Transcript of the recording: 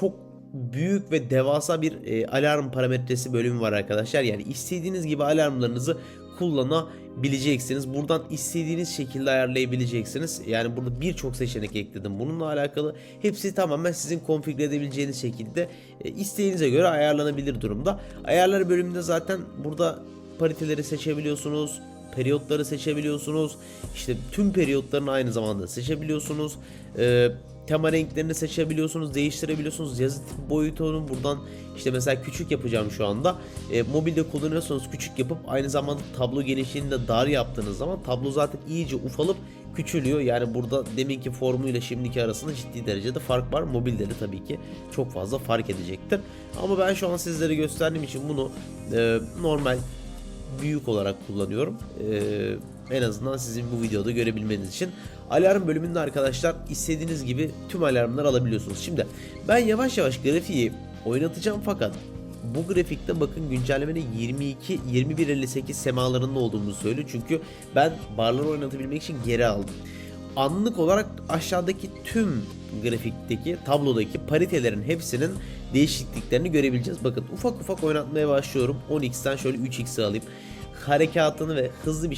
çok büyük ve devasa bir e, alarm parametresi bölümü var arkadaşlar. Yani istediğiniz gibi alarmlarınızı kullanabileceksiniz. Buradan istediğiniz şekilde ayarlayabileceksiniz. Yani burada birçok seçenek ekledim. Bununla alakalı hepsi tamamen sizin konfigüre edebileceğiniz şekilde e, isteğinize göre ayarlanabilir durumda. Ayarlar bölümünde zaten burada pariteleri seçebiliyorsunuz. Periyotları seçebiliyorsunuz. İşte tüm periyotlarını aynı zamanda seçebiliyorsunuz. Ee, tema renklerini seçebiliyorsunuz, değiştirebiliyorsunuz. Yazı tipi boyutunu buradan işte mesela küçük yapacağım şu anda. Ee, mobilde kullanıyorsanız küçük yapıp aynı zamanda tablo genişliğini de dar yaptığınız zaman tablo zaten iyice ufalıp küçülüyor. Yani burada deminki formuyla şimdiki arasında ciddi derecede fark var. Mobilde de tabii ki çok fazla fark edecektir. Ama ben şu an sizlere gösterdiğim için bunu e, normal büyük olarak kullanıyorum. Ee, en azından sizin bu videoda görebilmeniz için. Alarm bölümünde arkadaşlar istediğiniz gibi tüm alarmları alabiliyorsunuz. Şimdi ben yavaş yavaş grafiği oynatacağım fakat bu grafikte bakın güncellemenin 22 21.58 semalarında olduğumuzu söylüyor. Çünkü ben barları oynatabilmek için geri aldım. Anlık olarak aşağıdaki tüm grafikteki tablodaki paritelerin hepsinin değişikliklerini görebileceğiz. Bakın ufak ufak oynatmaya başlıyorum. 10x'ten şöyle 3x'e alayım. Harekatını ve hızlı bir